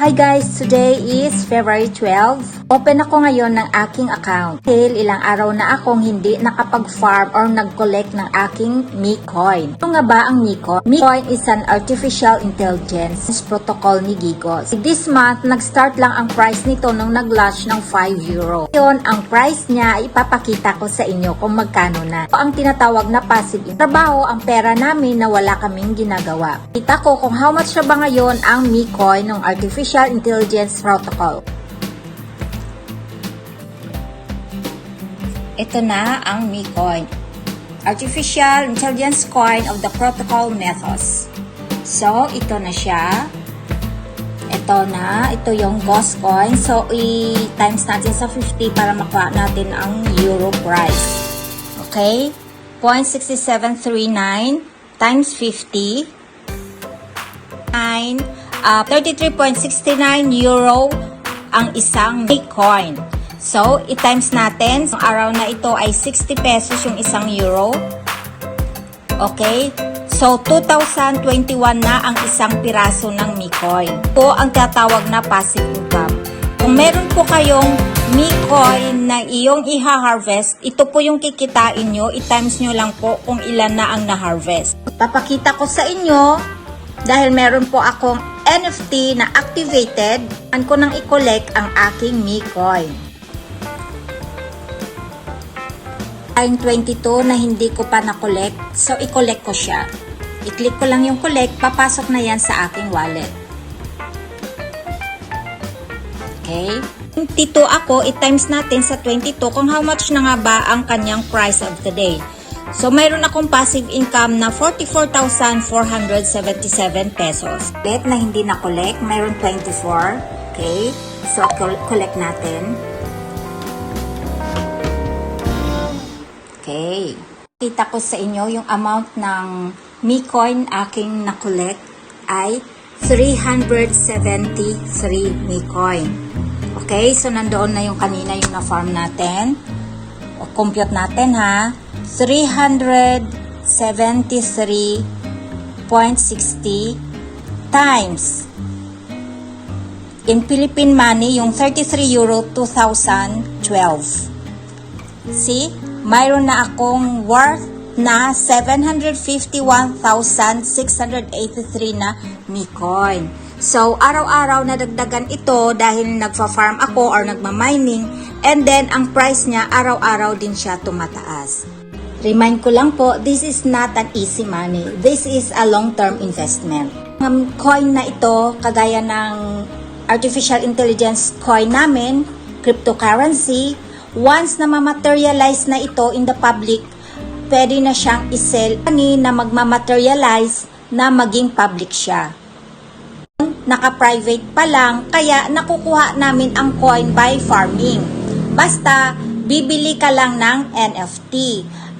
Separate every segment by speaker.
Speaker 1: Hi guys! Today is February 12. Open ako ngayon ng aking account. Dahil ilang araw na akong hindi nakapag-farm or nag-collect ng aking MiCoin. Ano nga ba ang MiCoin? MiCoin is an artificial intelligence protocol ni Gigos. This month, nag-start lang ang price nito nung nag-launch ng 5 euro. Ngayon, ang price niya, ipapakita ko sa inyo kung magkano na. Ito ang tinatawag na passive income. Trabaho ang pera namin na wala kaming ginagawa. Kita ko kung how much na ba ngayon ang MiCoin ng Artificial Intelligence Protocol. Ito na ang MiCoin. Artificial Intelligence Coin of the Protocol Methods. So, ito na siya. Ito na. Ito yung Ghost Coin. So, i-times natin sa 50 para makuha natin ang euro price. Okay? 0.6739 times 50. 9, uh, 33.69 euro ang isang Bitcoin. So, i-times natin. Ang araw na ito ay 60 pesos yung isang euro. Okay? So, 2021 na ang isang piraso ng Micoin. Ito ang tatawag na passive income. Kung meron po kayong Micoin na iyong iha-harvest, ito po yung kikitain nyo. I-times nyo lang po kung ilan na ang na-harvest. Papakita ko sa inyo dahil meron po akong NFT na activated, an ko nang i-collect ang aking Micoin. Ay 22 na hindi ko pa na-collect, so i-collect ko siya. I-click ko lang yung collect, papasok na yan sa aking wallet. Okay? 22 ako, i-times natin sa 22 kung how much na nga ba ang kanyang price of the day. So, mayroon akong passive income na 44,477 pesos. Let na hindi na collect, mayroon 24. Okay? So, col- collect natin. Okay. Kita ko sa inyo yung amount ng Micoin aking na-collect ay 373 Micoin. Okay, so nandoon na yung kanina yung na-farm natin. O, compute natin ha. 373.60 times in Philippine money yung 33 euro 2012. See? Mayroon na akong worth na 751,683 na Micoin. So, araw-araw nadagdagan ito dahil nagfa-farm ako or nagma-mining and then ang price niya araw-araw din siya tumataas. Remind ko lang po, this is not an easy money. This is a long-term investment. Ang coin na ito, kagaya ng artificial intelligence coin namin, cryptocurrency, once na ma-materialize na ito in the public, pwede na siyang isell ni na magma-materialize na maging public siya. Naka-private pa lang, kaya nakukuha namin ang coin by farming. Basta, bibili ka lang ng NFT.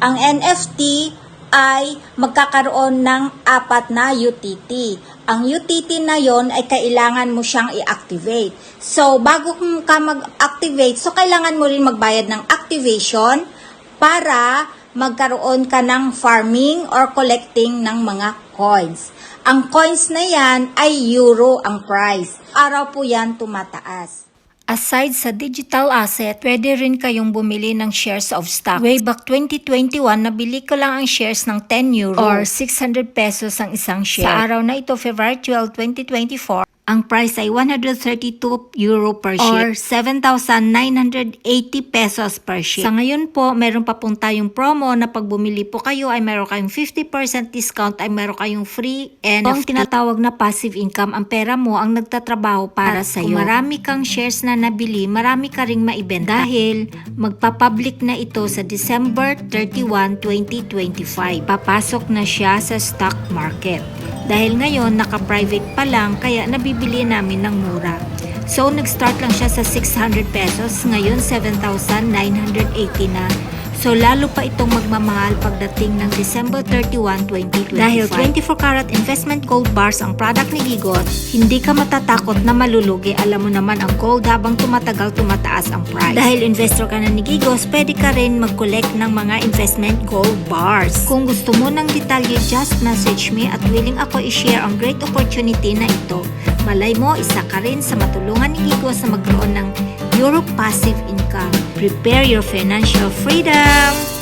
Speaker 1: Ang NFT ay magkakaroon ng apat na UTT. Ang UTT na yon ay kailangan mo siyang i-activate. So, bago ka mag-activate, so kailangan mo rin magbayad ng activation para magkaroon ka ng farming or collecting ng mga coins. Ang coins na yan ay euro ang price. Araw po yan tumataas.
Speaker 2: Aside sa digital asset, pwede rin kayong bumili ng shares of stock. Way back 2021, nabili ko lang ang shares ng 10 euro or 600 pesos ang isang share. Sa araw na ito, February 12, 2024, ang price ay 132 euro per share or 7,980 pesos per share. Sa ngayon po, meron pa pong tayong promo na pag bumili po kayo ay meron kayong 50% discount ay meron kayong free NFT. Ang tinatawag na passive income, ang pera mo ang nagtatrabaho para sa iyo. Kung marami kang shares na nabili, marami ka ring maibenta dahil magpapublic na ito sa December 31, 2025. Papasok na siya sa stock market. Dahil ngayon, naka-private pa lang, kaya nabibili namin ng mura. So, nag-start lang siya sa 600 pesos. Ngayon, 7,980 na. So lalo pa itong magmamahal pagdating ng December 31, 2025. Dahil 24 karat investment gold bars ang product ni Gigos, hindi ka matatakot na malulugi. Alam mo naman ang gold habang tumatagal tumataas ang price. Dahil investor ka na ni Gigos, pwede ka rin mag-collect ng mga investment gold bars. Kung gusto mo ng detalye, just message me at willing ako i-share ang great opportunity na ito. Malay mo, isa ka rin sa matulungan ni Gigos na magkaroon ng Euro passive income. Prepare your financial freedom!